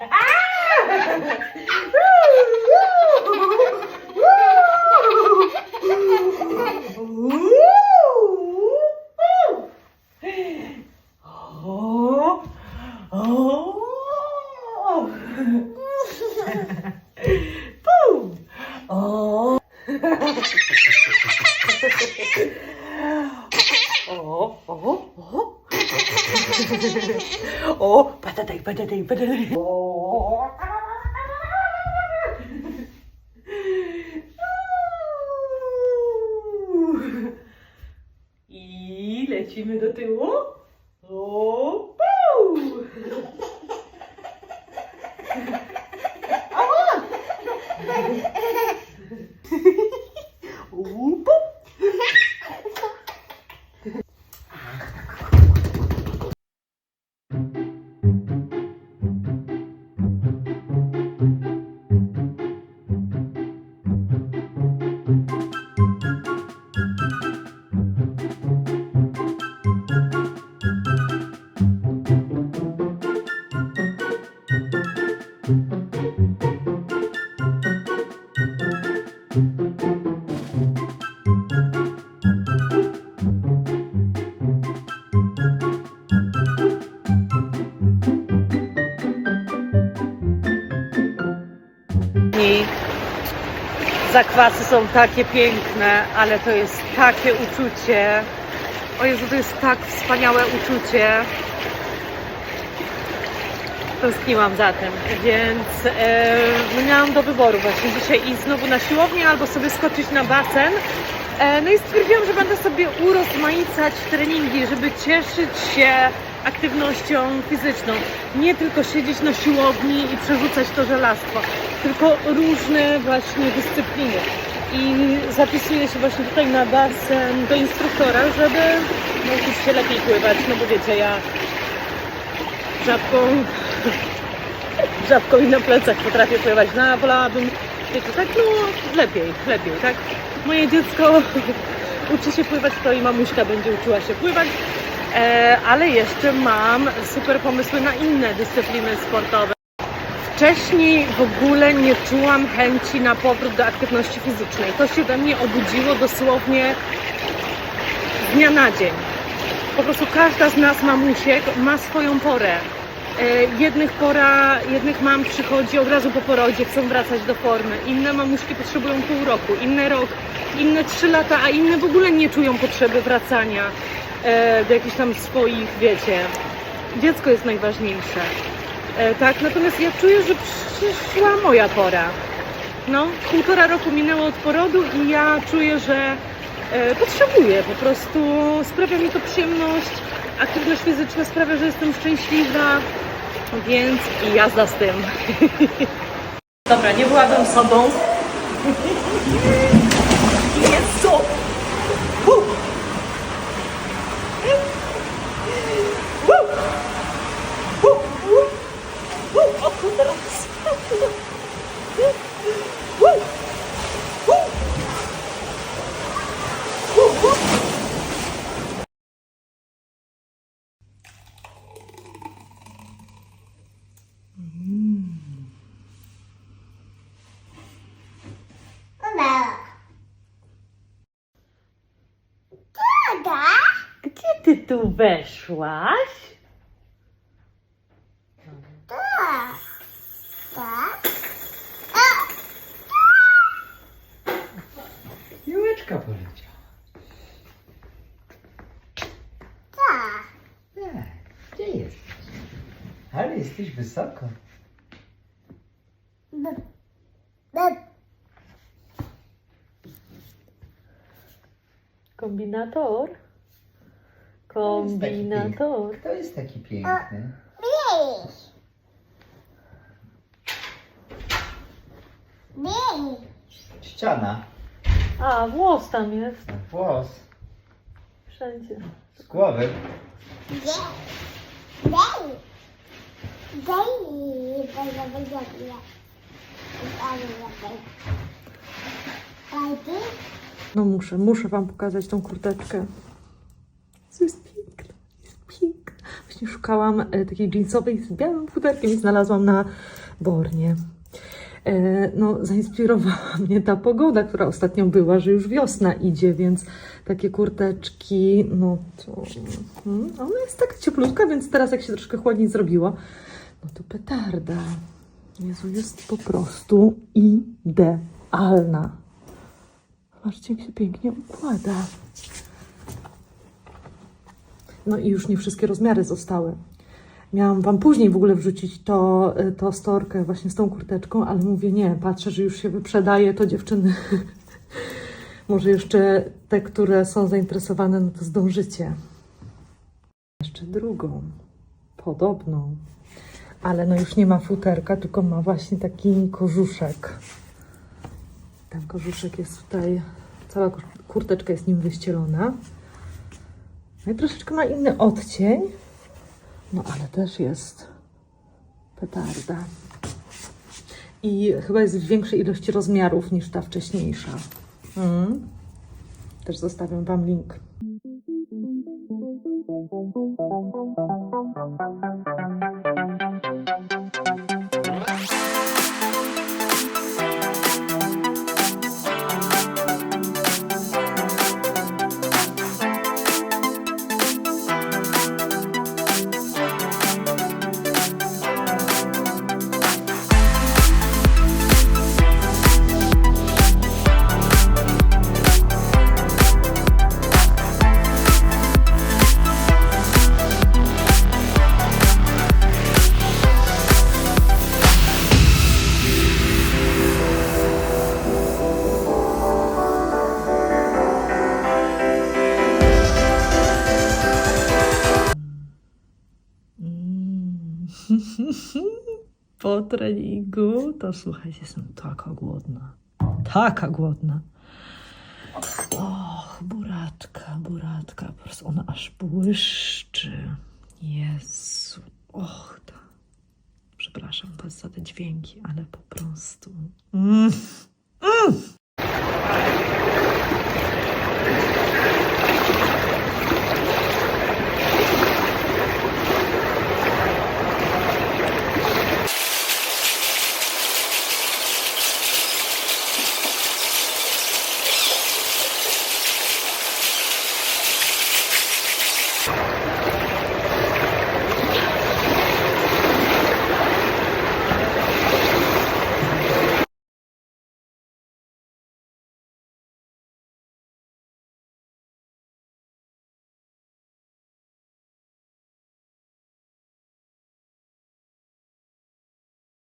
Ah! O, patataj, patataj, patataj. O. I lecimy do tyłu. O, zakwasy są takie piękne, ale to jest takie uczucie. O Jezu, to jest tak wspaniałe uczucie. Tęskniłam za tym, więc e, no miałam do wyboru właśnie dzisiaj iść znowu na siłownię albo sobie skoczyć na basen. E, no i stwierdziłam, że będę sobie urozmaicać treningi, żeby cieszyć się aktywnością fizyczną. Nie tylko siedzieć na siłowni i przerzucać to żelastwo, tylko różne właśnie dyscypliny. I zapisuję się właśnie tutaj na basen do instruktora, żeby nauczyć się lepiej pływać, no bo wiecie, ja żabką, żabką i na plecach potrafię pływać. No, a wolałabym, wiecie, tak no lepiej, lepiej, tak? Moje dziecko uczy się pływać, to i mamuśka będzie uczyła się pływać. E, ale jeszcze mam super pomysły na inne dyscypliny sportowe. Wcześniej w ogóle nie czułam chęci na powrót do aktywności fizycznej. To się we mnie obudziło dosłownie z dnia na dzień. Po prostu każda z nas mamusiek ma swoją porę. E, Jednych pora, jednych mam przychodzi od razu po porodzie, chcą wracać do formy. Inne mamuśki potrzebują pół roku, inne rok, inne trzy lata, a inne w ogóle nie czują potrzeby wracania do jakichś tam swoich, wiecie. Dziecko jest najważniejsze. E, tak, natomiast ja czuję, że przyszła moja pora. No, półtora roku minęło od porodu i ja czuję, że e, potrzebuję po prostu, sprawia mi to przyjemność, aktywność fizyczna sprawia, że jestem szczęśliwa, więc i jazda z tym. Dobra, nie byłabym sobą. Jezu! Ty tu weszłaś? Piłeczka poleciała. Nie, gdzie jesteś? Ale jesteś wysoko. Kombinator? Kombinator. Kto jest taki piękny? Ściana. A, włos tam jest. Włos. Wszędzie. Z głowy. No muszę, muszę wam pokazać tą kurteczkę. To jest piękna, jest piękna. Właśnie szukałam e, takiej jeansowej z białym futerkiem i znalazłam na Bornie. E, No, zainspirowała mnie ta pogoda, która ostatnio była, że już wiosna idzie, więc takie kurteczki, no to mm, ona jest taka cieplutka, więc teraz jak się troszkę chłodniej zrobiło, no to petarda. Jezu, jest po prostu idealna. Zobaczcie, jak się pięknie układa. No i już nie wszystkie rozmiary zostały. Miałam Wam później w ogóle wrzucić to, y, to storkę właśnie z tą kurteczką, ale mówię nie, patrzę, że już się wyprzedaje, to dziewczyny. Może jeszcze te, które są zainteresowane, no to zdążycie. Jeszcze drugą, podobną, ale no już nie ma futerka, tylko ma właśnie taki kożuszek. Ten kożuszek jest tutaj, cała kur- kurteczka jest nim wyścielona. No i troszeczkę ma inny odcień, no ale też jest petarda. I chyba jest w większej ilości rozmiarów niż ta wcześniejsza. Mm. Też zostawiam Wam link. Po treningu to słuchajcie, jestem taka głodna. Taka głodna. Och, buraczka, buraczka. Po prostu ona aż błyszczy. Jezu. Och, ta. Przepraszam Was za te dźwięki, ale po prostu. Mm.